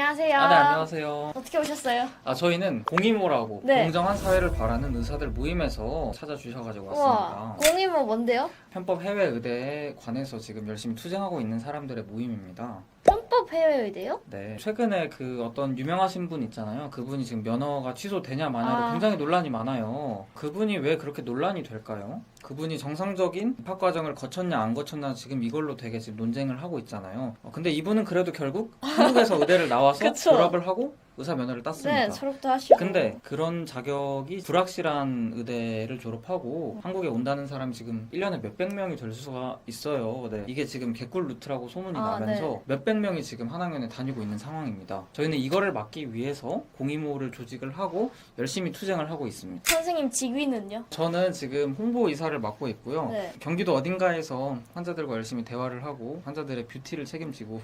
안녕하세요. 아, 네, 안녕하세요. 어떻게 오셨어요? 아, 저희는 공이모라고 네. 공정한 사회를 바라는 의사들 모임에서 찾아주셔가지고 우와, 왔습니다. 공이모 뭔데요? 편법 해외 의대에 관해서 지금 열심히 투쟁하고 있는 사람들의 모임입니다. 편법 해외 의대요? 네. 최근에 그 어떤 유명하신 분 있잖아요. 그분이 지금 면허가 취소되냐 마냐로 아. 굉장히 논란이 많아요. 그분이 왜 그렇게 논란이 될까요? 그분이 정상적인 입학 과정을 거쳤냐 안 거쳤냐 지금 이걸로 되게 지금 논쟁을 하고 있잖아요. 어, 근데 이분은 그래도 결국 한국에서 의대를 나와서 그쵸. 졸업을 하고 의사 면허를 땄습니다. 네, 졸업도 하시고. 근데 그런 자격이 불확실한 의대를 졸업하고 한국에 온다는 사람이 지금 1년에 몇백 명이 될 수가 있어요. 네. 이게 지금 개꿀 루트라고 소문이 아, 나면서 몇백 명이 지금 한 학년에 다니고 있는 상황입니다. 저희는 이거를 막기 위해서 공이모를 조직을 하고 열심히 투쟁을 하고 있습니다. 선생님 직위는요? 저는 지금 홍보 이사를 맡고 있고요. 네. 경기도 어딘가에서 환자들과 열심히 대화를 하고 환자들의 뷰티를 책임지고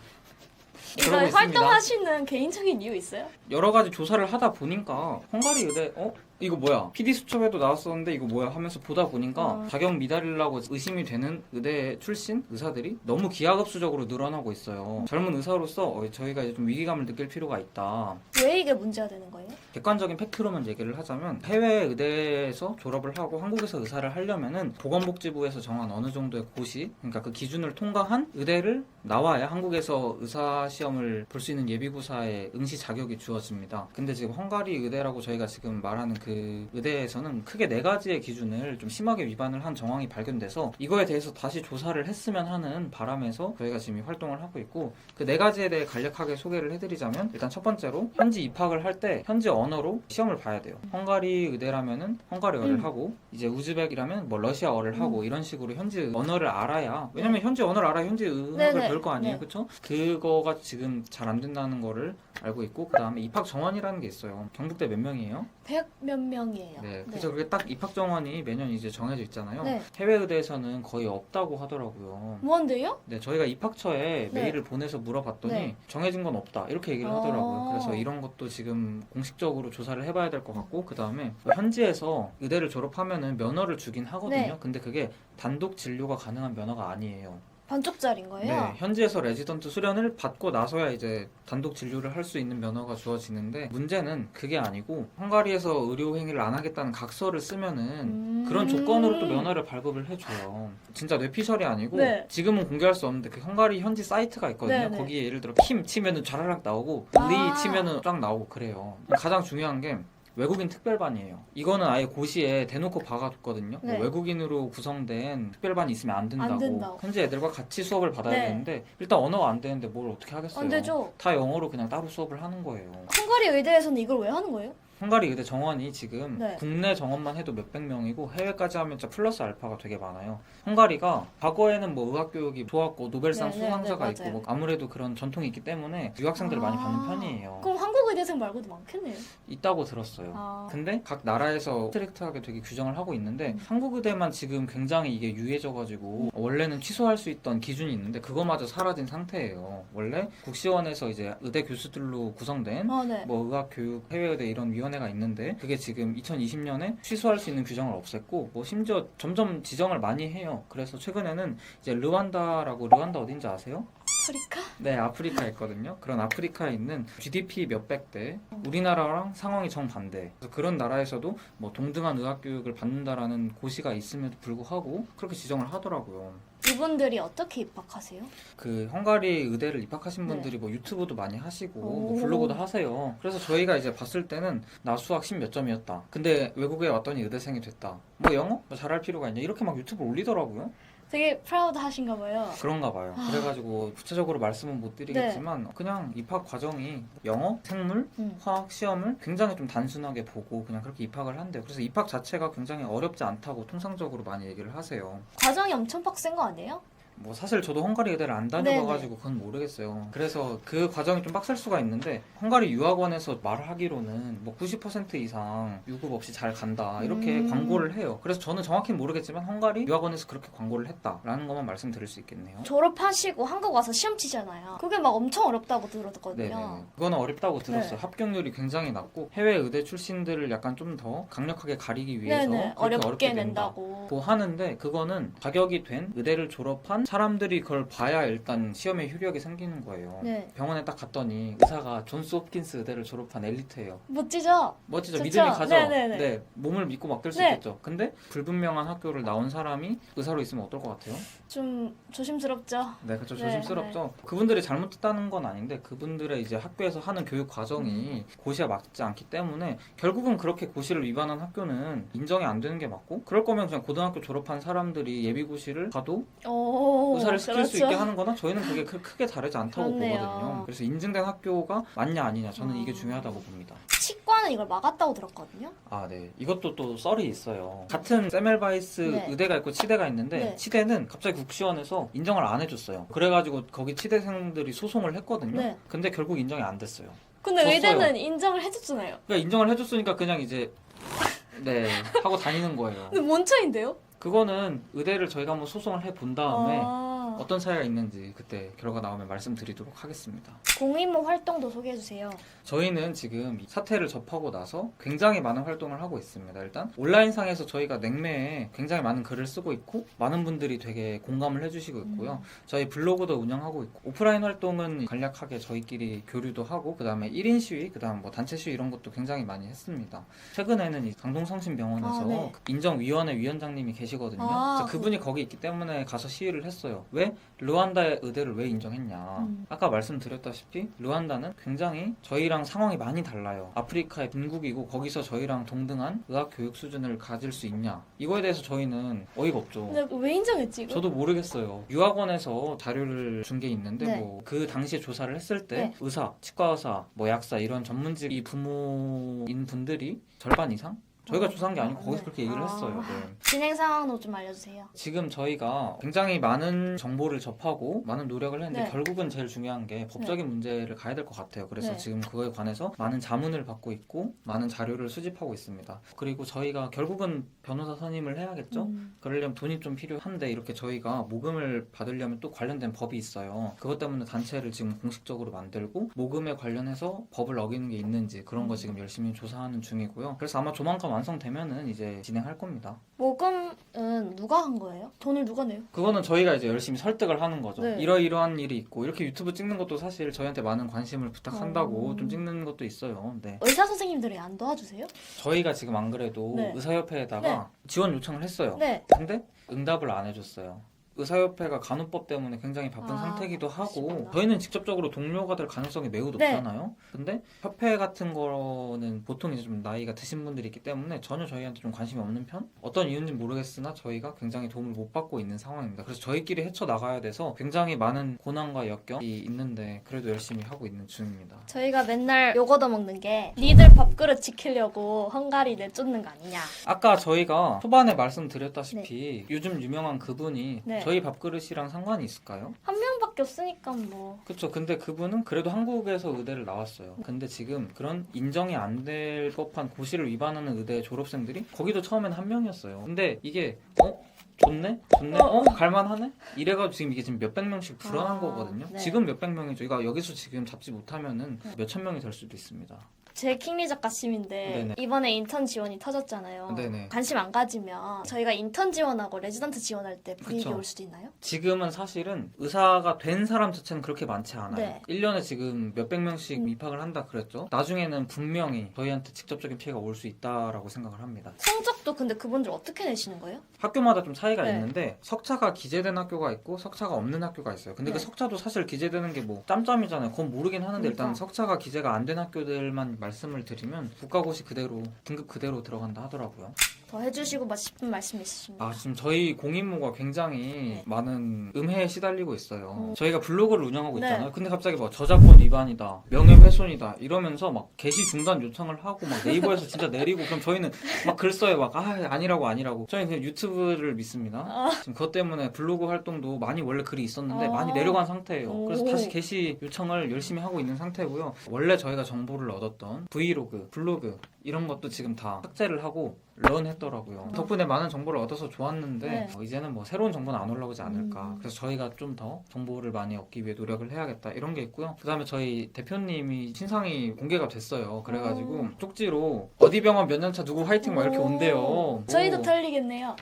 그러고 있습니다. 활동하시는 개인적인 이유 있어요? 여러 가지 조사를 하다 보니까 헝가리 의대 어 이거 뭐야 PD 수첩에도 나왔었는데 이거 뭐야 하면서 보다 보니까 어. 자격 미달이라고 의심이 되는 의대 출신 의사들이 너무 기하급수적으로 늘어나고 있어요 젊은 의사로서 어, 저희가 이제 좀 위기감을 느낄 필요가 있다 왜 이게 문제가 되는 거예요? 객관적인 팩트로만 얘기를 하자면 해외 의대에서 졸업을 하고 한국에서 의사를 하려면은 보건복지부에서 정한 어느 정도의 고시 그러니까 그 기준을 통과한 의대를 나와야 한국에서 의사 시험을 볼 수 있는 예비고사의 응시 자격이 주어집니다. 근데 지금 헝가리 의대라고 저희가 지금 말하는 그 의대에서는 크게 네 가지의 기준을 좀 심하게 위반을 한 정황이 발견돼서 이거에 대해서 다시 조사를 했으면 하는 바람에서 저희가 지금 이 활동을 하고 있고 그 네 가지에 대해 간략하게 소개를 해드리자면 일단 첫 번째로 현지 입학을 할 때 현지 언어 로 시험을 봐야 돼요. 헝가리 의대라면은 헝가리어를 음. 하고 이제 우즈벡이라면 뭐 러시아어를 하고 이런 식으로 현지 언어를 알아야 왜냐면 현지 언어를 알아야 현지 의학을 네네. 배울 거 아니에요, 네. 그렇죠? 그거가 지금 잘 안 된다는 거를 알고 있고 그 다음에 입학 정원이라는 게 있어요. 경북대 몇 명이에요? 백 몇 명이에요. 네, 그래서 그게 딱 입학 정원이 매년 이제 정해져 있잖아요. 네. 해외 의대에서는 거의 없다고 하더라고요. 뭔데요? 네, 저희가 입학처에 네. 메일을 보내서 물어봤더니 네. 정해진 건 없다 이렇게 얘기를 어. 하더라고요. 그래서 이런 것도 지금 공식적으로 조사를 해봐야 될 것 같고 그 다음에 현지에서 의대를 졸업하면은 면허를 주긴 하거든요. 네. 근데 그게 단독 진료가 가능한 면허가 아니에요. 반쪽짜리인 거예요? 네, 현지에서 레지던트 수련을 받고 나서야 이제 단독 진료를 할 수 있는 면허가 주어지는데 문제는 그게 아니고 헝가리에서 의료 행위를 안 하겠다는 각서를 쓰면은 음. 그런 조건으로 또 면허를 발급을 해줘요. 진짜 뇌피셜이 아니고 네. 지금은 공개할 수 없는데 그 헝가리 현지 사이트가 있거든요. 네, 네. 거기에 예를 들어 킴 치면은 좌라락 나오고 아. 리 치면은 쫙 나오고 그래요. 가장 중요한 게 외국인 특별반이에요. 이거는 아예 고시에 대놓고 박아뒀거든요. 뭐 네. 외국인으로 구성된 특별반이 있으면 안 된다고. 안 된다고. 현지 애들과 같이 수업을 받아야 네. 되는데 일단 언어가 안 되는데 뭘 어떻게 하겠어요. 안 되죠. 다 영어로 그냥 따로 수업을 하는 거예요. 헝가리 의대에서는 이걸 왜 하는 거예요? 헝가리 의대 정원이 지금 네. 국내 정원만 해도 몇백 명이고 해외까지 하면 진짜 플러스 알파가 되게 많아요. 헝가리가 과거에는 뭐 의학 교육이 좋았고 노벨상 네, 네, 수상자가 네, 있고 맞아요. 뭐 아무래도 그런 전통이 있기 때문에 유학생들을 많이 받는 아. 편이에요. 그럼 한국 의대생 말고도 많겠네요. 있다고 들었어요. 아. 근데 각 나라에서 스트릭트하게 되게 규정을 하고 있는데 음. 한국 의대만 지금 굉장히 이게 유해져가지고 원래는 취소할 수 있던 기준이 있는데 그거마저 사라진 상태예요. 원래 국시원에서 이제 의대 교수들로 구성된 아, 네. 뭐 의학 교육 해외 의대 이런 위원 회가 있는데 그게 지금 2020년에 취소할 수 있는 규정을 없앴고 뭐 심지어 점점 지정을 많이 해요. 그래서 최근에는 이제 르완다라고 르완다 어딘지 아세요? 아프리카? 네, 아프리카에 있거든요. 그런 아프리카에 있는 GDP 몇백 대, 우리나라랑 상황이 정반대. 그래서 그런 나라에서도 뭐 동등한 의학 교육을 받는다라는 고시가 있음에도 불구하고 그렇게 지정을 하더라고요. 이분들이 어떻게 입학하세요? 그 헝가리 의대를 입학하신 네. 분들이 뭐 유튜브도 많이 하시고 오. 뭐 블로그도 하세요. 그래서 저희가 이제 봤을 때는 나 수학 10 몇 점이었다. 근데 외국에 왔더니 의대생이 됐다. 뭐 영어? 뭐 잘할 필요가 있냐? 이렇게 막 유튜브 올리더라고요. 되게 프라우드 하신가 봐요. 그런가 봐요. 아. 그래가지고 구체적으로 말씀은 못 드리겠지만 그냥 입학 과정이 영어, 생물, 음. 화학 시험을 굉장히 좀 단순하게 보고 그냥 그렇게 입학을 한대요. 그래서 입학 자체가 굉장히 어렵지 않다고 통상적으로 많이 얘기를 하세요. 과정이 엄청 빡센 거 아니에요? 뭐 사실 저도 헝가리 의대를 안 다녀봐가지고 그건 모르겠어요. 그래서 그 과정이 좀 빡셀 수가 있는데 헝가리 유학원에서 말하기로는 뭐 90% 이상 유급 없이 잘 간다 이렇게 음. 광고를 해요. 그래서 저는 정확히는 모르겠지만 헝가리 유학원에서 그렇게 광고를 했다라는 것만 말씀드릴 수 있겠네요. 졸업하시고 한국 와서 시험 치잖아요. 그게 막 엄청 어렵다고 네네. 들었거든요. 그거는 어렵다고 들었어요. 네. 합격률이 굉장히 낮고 해외 의대 출신들을 약간 좀 더 강력하게 가리기 위해서 어렵게 낸다. 낸다고. 고 하는데 그거는 자격이 된 의대를 졸업한 사람들이 그걸 봐야 일단 시험에 효력이 생기는 거예요. 네. 병원에 딱 갔더니 의사가 존스 홉킨스 의대를 졸업한 엘리트예요. 멋지죠? 멋지죠? 좋죠? 믿음이 가죠? 네네네. 네, 몸을 믿고 맡길 수 네. 있겠죠. 근데 불분명한 학교를 나온 사람이 의사로 있으면 어떨 것 같아요? 좀 조심스럽죠. 네, 그렇죠. 네, 조심스럽죠. 그분들이 잘못했다는 건 아닌데 그분들의 이제 학교에서 하는 교육 과정이 고시에 맞지 않기 때문에 결국은 그렇게 고시를 위반한 학교는 인정이 안 되는 게 맞고 그럴 거면 그냥 고등학교 졸업한 사람들이 예비고시를 가도 오, 의사를 시킬 그렇죠. 수 있게 하는 거나 저희는 그게 크- 크게 다르지 않다고 그렇네요. 보거든요. 그래서 인증된 학교가 맞냐 아니냐 저는 이게 아. 중요하다고 봅니다. 치과는 이걸 막았다고 들었거든요. 아, 네. 이것도 또 썰이 있어요. 같은 세멜바이스 네. 의대가 있고 치대가 있는데 네. 치대는 갑자기 국시원에서 인정을 안 해줬어요. 그래가지고 거기 치대생들이 소송을 했거든요. 네. 근데 결국 인정이 안 됐어요. 근데 졌어요. 의대는 인정을 해줬잖아요. 그러니까 인정을 해줬으니까 그냥 이제 네 하고 다니는 거예요. 근데 뭔 차인데요? 그거는 의대를 저희가 한번 소송을 해 본 다음에 아, 어떤 차이가 있는지 그때 결과 나오면 말씀드리도록 하겠습니다. 공인모 활동도 소개해주세요. 저희는 지금 이 사태를 접하고 나서 굉장히 많은 활동을 하고 있습니다. 일단 온라인상에서 저희가 냉매에 굉장히 많은 글을 쓰고 있고 많은 분들이 되게 공감을 해주시고 있고요. 저희 블로그도 운영하고 있고 오프라인 활동은 간략하게 저희끼리 교류도 하고 그 다음에 1인 시위, 그 다음 뭐 단체 시위 이런 것도 굉장히 많이 했습니다. 최근에는 이 강동성심병원에서 아, 네. 인정위원회 위원장님이 계시거든요. 아, 그래서 그분이 거기 있기 때문에 가서 시위를 했어요. 왜 르완다의 의대를 왜 인정했냐? 음. 아까 말씀드렸다시피 르완다는 굉장히 저희랑 상황이 많이 달라요. 아프리카의 빈국이고 거기서 저희랑 동등한 의학 교육 수준을 가질 수 있냐? 이거에 대해서 저희는 어이가 없죠. 근데 왜 인정했지 이거? 저도 모르겠어요. 유학원에서 자료를 준 게 있는데 네. 뭐 그 당시에 조사를 했을 때 네. 의사, 치과 의사, 뭐 약사 이런 전문직 이 부모인 분들이 절반 이상 저희가 어, 조사한 게 아니고 거기서 네. 그렇게 얘기를 아. 했어요. 네. 진행 상황도 좀 알려주세요. 지금 저희가 굉장히 많은 정보를 접하고 많은 노력을 했는데 네. 결국은 제일 중요한 게 법적인 문제를 가야 될 것 같아요. 그래서 네. 지금 그거에 관해서 많은 자문을 받고 있고 많은 자료를 수집하고 있습니다. 그리고 저희가 결국은 변호사 선임을 해야겠죠? 음. 그러려면 돈이 좀 필요한데 이렇게 저희가 모금을 받으려면 또 관련된 법이 있어요. 그것 때문에 단체를 지금 공식적으로 만들고 모금에 관련해서 법을 어기는 게 있는지 그런 거 지금 열심히 조사하는 중이고요. 그래서 아마 조만간 완성되면은 이제 진행할 겁니다. 모금은 누가 한 거예요? 돈을 누가 내요? 그거는 저희가 이제 열심히 설득을 하는 거죠. 네. 이러이러한 일이 있고 이렇게 유튜브 찍는 것도 사실 저희한테 많은 관심을 부탁한다고 어. 좀 찍는 것도 있어요. 네. 의사 선생님들이 안 도와주세요? 저희가 지금 안 그래도 네. 의사협회에다가 지원 요청을 했어요. 네. 근데 응답을 안 해줬어요. 의사협회가 간호법 때문에 굉장히 바쁜 아, 상태이기도 하고 그러시구나. 저희는 직접적으로 동료가 될 가능성이 매우 네. 높잖아요. 근데 협회 같은 거는 보통 이제 좀 나이가 드신 분들이 있기 때문에 전혀 저희한테 좀 관심이 없는 편? 어떤 이유인지 모르겠으나 저희가 굉장히 도움을 못 받고 있는 상황입니다. 그래서 저희끼리 헤쳐 나가야 돼서 굉장히 많은 고난과 역경이 있는데 그래도 열심히 하고 있는 중입니다. 저희가 맨날 욕 얻어먹는 게 니들 밥그릇 지키려고 헝가리 내쫓는 거 아니냐. 아까 저희가 초반에 말씀드렸다시피 요즘 유명한 그분이 네. 저희 밥그릇이랑 상관이 있을까요? 한 명밖에 없으니까 뭐. 그쵸. 근데 그분은 그래도 한국에서 의대를 나왔어요. 근데 지금 그런 인정이 안 될 법한 고시를 위반하는 의대 졸업생들이 거기도 처음엔 한 명이었어요. 근데 이게 어? 좋네? 좋네? 어? 갈만하네? 이래가지고 지금 이게 지금 몇백 명씩 불어난 아, 거거든요. 네. 지금 몇백 명이죠. 이거 여기서 지금 잡지 못하면은 네. 몇천 명이 될 수도 있습니다. 제 킹리 작가 심인데 네네. 이번에 인턴 지원이 터졌잖아요. 네네. 관심 안 가지면 저희가 인턴 지원하고 레지던트 지원할 때 불이익이 그쵸. 올 수도 있나요? 지금은 사실은 의사가 된 사람 자체는 그렇게 많지 않아요. 네. 1년에 지금 몇백 명씩 음. 입학을 한다 그랬죠. 나중에는 분명히 저희한테 직접적인 피해가 올 수 있다라고 생각을 합니다. 성적도 근데 그분들 어떻게 내시는 거예요? 학교마다 좀 차이가 네. 있는데 석차가 기재된 학교가 있고 석차가 없는 학교가 있어요. 근데 그 네. 석차도 사실 기재되는 게 뭐 짬짬이잖아요. 그건 모르긴 하는데 일단 그러니까. 석차가 기재가 안 된 학교들만 말씀을 드리면 국가고시 그대로 등급 그대로 들어간다 하더라고요. 더 해주시고 뭐 싶은 말씀 있으십니까? 아 지금 저희 공인모가 굉장히 네. 많은 음해에 시달리고 있어요. 어. 저희가 블로그를 운영하고 네. 있잖아요. 근데 갑자기 뭐 저작권 위반이다, 명예훼손이다 이러면서 막 게시 중단 요청을 하고 막 네이버에서 진짜 내리고 그럼 저희는 막 글 써요. 막 아 아니라고 아니라고. 저희는 그냥 유튜브를 믿습니다. 아. 지금 그것 때문에 블로그 활동도 많이 원래 글이 있었는데 아. 많이 내려간 상태예요. 그래서 오. 다시 게시 요청을 열심히 하고 있는 상태고요. 원래 저희가 정보를 얻었던 브이로그, 블로그 이런 것도 지금 다 삭제를 하고 런 했더라고요. 아. 덕분에 많은 정보를 얻어서 좋았는데 네. 어, 이제는 뭐 새로운 정보는 안 올라오지 않을까. 음. 그래서 저희가 좀 더 정보를 많이 얻기 위해 노력을 해야겠다 이런 게 있고요. 그다음에 저희 대표님이 신상이 공개가 됐어요. 그래가지고 음. 쪽지로 어디 병원 몇 년 차 누구 화이팅 막 이렇게 온대요. 저희도 뭐. 털리겠네요.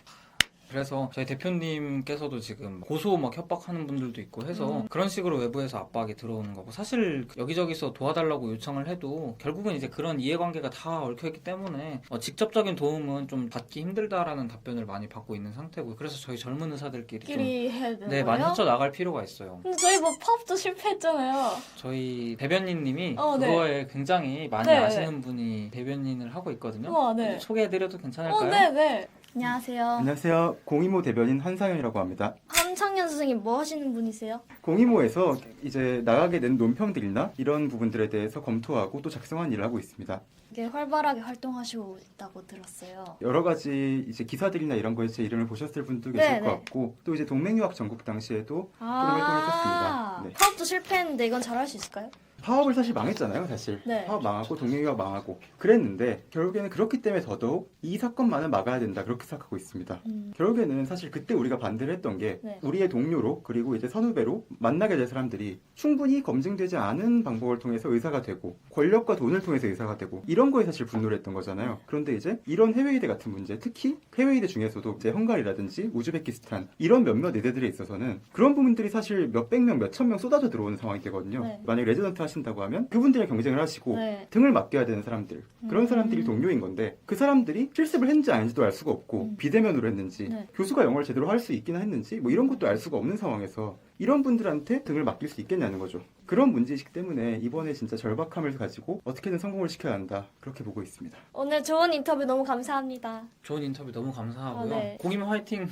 그래서 저희 대표님께서도 지금 고소 막 협박하는 분들도 있고 해서 음. 그런 식으로 외부에서 압박이 들어오는 거고 사실 여기저기서 도와달라고 요청을 해도 결국은 이제 그런 이해관계가 다 얽혀있기 때문에 어, 직접적인 도움은 좀 받기 힘들다라는 답변을 많이 받고 있는 상태고 그래서 저희 젊은 의사들끼리 좀 끼리 해야 되는 네, 거예요? 많이 헤쳐나갈 필요가 있어요. 근데 저희 뭐 파업도 실패했잖아요. 저희 대변인님이 어, 네. 그거에 굉장히 많이 네, 아시는 분이 대변인을 하고 있거든요. 우와, 네. 소개해드려도 괜찮을까요? 어, 네, 네. 안녕하세요. 안녕하세요. 공이모 대변인 한상현이라고 합니다. 한창현 선생님 뭐 하시는 분이세요? 공이모에서 이제 나가게 된 논평들이나 이런 부분들에 대해서 검토하고 또 작성한 일을 하고 있습니다. 되게 활발하게 활동하시고 있다고 들었어요. 여러 가지 이제 기사들이나 이런 거에 제 이름을 보셨을 분도 네, 계실 네. 것 같고 또 이제 동맹유학 전국 당시에도 아, 활동했었습니다. 네. 파업도 실패했는데 이건 잘할 수 있을까요? 파업을 사실 망했잖아요, 사실. 네. 파업 망하고 동맹유학 망하고 그랬는데 결국에는 그렇기 때문에 더더욱 이 사건만은 막아야 된다 그렇게 생각하고 있습니다. 음. 결국에는 사실 그때 우리가 반대를 했던 게 네. 우리의 동료로 그리고 이제 선후배로 만나게 될 사람들이 충분히 검증되지 않은 방법을 통해서 의사가 되고 권력과 돈을 통해서 의사가 되고 이런 거에 사실 분노를 했던 거잖아요. 그런데 이제 이런 해외의대 같은 문제, 특히 해외의대 중에서도 이제 헝가리라든지 우즈베키스탄 이런 몇몇 의대들에 있어서는 그런 부분들이 사실 몇백 명, 몇천 명 쏟아져 들어오는 상황이 되거든요. 네. 만약 레지던트 하 신다고 하면 그분들이랑 경쟁을 하시고 네. 등을 맡겨야 되는 사람들 그런 음. 사람들이 동료인 건데 그 사람들이 실습을 했는지 아닌지도 알 수가 없고 음. 비대면으로 했는지 네. 교수가 영어를 제대로 할 수 있긴 했는지 뭐 이런 것도 알 수가 없는 상황에서 이런 분들한테 등을 맡길 수 있겠냐는 거죠 그런 문제이기 때문에 이번에 진짜 절박함을 가지고 어떻게든 성공을 시켜야 한다 그렇게 보고 있습니다 오늘 좋은 인터뷰 너무 감사합니다. 좋은 인터뷰 너무 감사하고요. 아, 네. 공임 화이팅!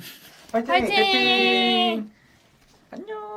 화이팅! 화이팅! 안녕!